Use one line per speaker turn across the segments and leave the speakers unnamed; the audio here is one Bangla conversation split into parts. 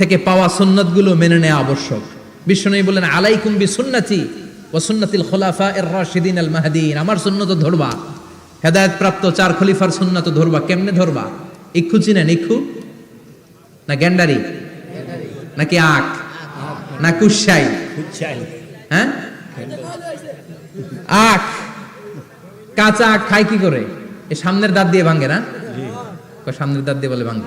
থেকে পাওয়া সুন্নতগুলো মেনে নেওয়া আবশ্যক। বিশ্বনবী বললেন আলাইকুম বি সুন্নতি ও সুন্নতিল খোলাফা এর রাশিদিন আল মাহাদিন। আমার সুন্নত ধরবা। হেদায়ত প্রাপ্ত চার খলিফার সুন্নত ধরবা। কেমনে ধরবা? ইক্ষু চিনেন? ইক্ষু? না গ্যান্ডারি? নাকি আখ? না কুসাই হ্যাঁ? আখ। কাঁচা আখ খায় কি করে? এ সামনের দাঁত দিয়ে ভাঙে না? সামনের দাঁত দিয়ে বলে ভাঙে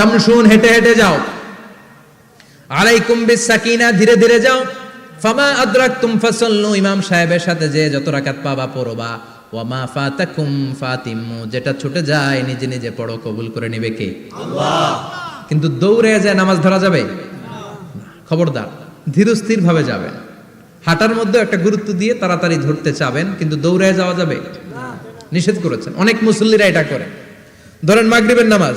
তামশুন হেঁটে হেঁটে যাও। আলাইকুম বিসাকিনা ধীরে ধীরে যাও। ফামা আদরাকতুম ফাসাল্লু ইমাম সাহেবের সাথে যে যত রাকাত পাবা পড়বা। ওয়ামা ফাতাকুম ফাতিম্মু যেটা ছুটে যায় নিজে নিজে পড়ো কবুল করে নেবে কে? আল্লাহ। কিন্তু দৌড়ে যায় নামাজ ধরা যাবে? খবরদার ধীরস্থির ভাবে যাবেন হাঁটার মধ্যে একটা গুরুত্ব দিয়ে তাড়াতাড়ি ধরতে চাবেন কিন্তু দৌড়ে যাওয়া যাবে? নিষেধ করেছেন। অনেক মুসল্লিরা এটা করে। ধরেন মাগরিবের নামাজ।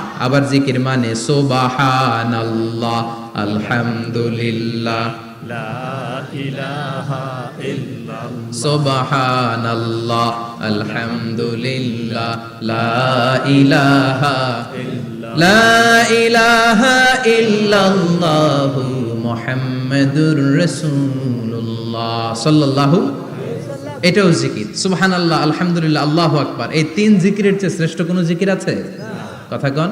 আবার জিকির মানে
সোবাহান আল্লাহ আলহামদুলিল্লাহ সোবাহান
আল্লাহ আলহামদুলিল্লাহ। লা ইলাহা লা ইলাহা ইল্লাল্লাহু মুহাম্মাদুর রাসূলুল্লাহ সাল্লাল্লাহু এটাও জিকির। সুবহানাল্লাহ আলহামদুলিল্লাহ আল্লাহু আকবার। এই তিন জিকিরের চেয়ে শ্রেষ্ঠ কোনো জিকির আছে? কথা কন।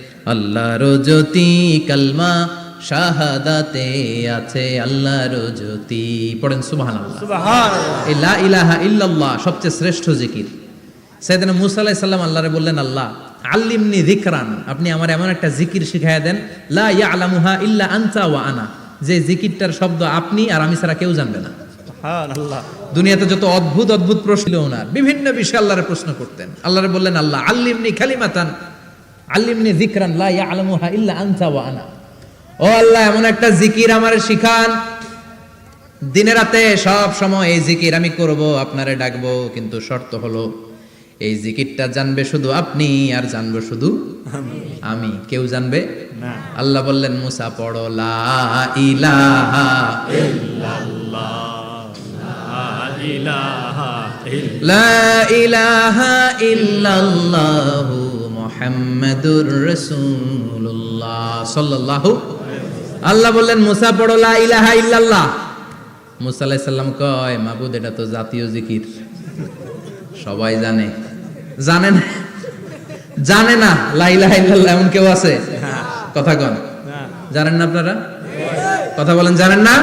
আল্লাহর জ্যোতি কালমা শাহাদাতে আছে আল্লাহর জ্যোতি। পড়েন সুবহানাল্লাহ।
সুবহানাল্লাহ।
লা ইলাহা ইল্লাল্লাহ সবচেয়ে শ্রেষ্ঠ জিকির। সেদিন মুসা আলাইহিস সালাম আল্লাহরে বললেন আল্লাহ আল্লিমনি যিকরান। আপনি আমার এমন একটা জিকির শিখাইয়া দেন লা ইয়ালামুহা ইল্লা আনতা ওয়া আনা। যে জিকিরটার শব্দ আপনি আর আমি ছাড়া কেউ জানবে না। দুনিয়াতে যত অদ্ভুত অদ্ভুত প্রশ্ন ওনার। বিভিন্ন বিষয়ে আল্লাহরে প্রশ্ন করতেন। আল্লাহরে বললেন আল্লাহ আল্লিমনি খালিমাতান আল্লিমনি যিকরান লা ইয়ালামুহা ইল্লা আনতা ওয়া আনা। ও আল্লাহ এমন একটা জিকির আমারে শিখান। দিনে রাতে সব সময় এই জিকির আমি করব আপনারে ডাকবো কিন্তু শর্ত হলো এই জিকিরটা জানবে শুধু আপনি আর জানব শুধু আমি। কেউ জানবে?
না।
আল্লাহ বললেন মুসা পড়ো লা ইলাহা
লা ইলাহা ইল্লা
লা ইলাহা ইল্লাল্লাহু মুহাম্মাদুর রাসূলুল্লাহ সাল্লাল্লাহু আল্লাহ বললেন মুসা পড়ো লা ইলাহা ইল্লাল্লাহ। মুসা আলাইহিস সালাম কয় মাবুদ এটা তো জাতীয় জিকির। সবাই জানে। জানে না? জানে না? লা ইলাহা ইল্লাল্লাহ এমন কেউ আছে? কথা কন। জানেন না আপনারা? কথা বলেন জানেন না?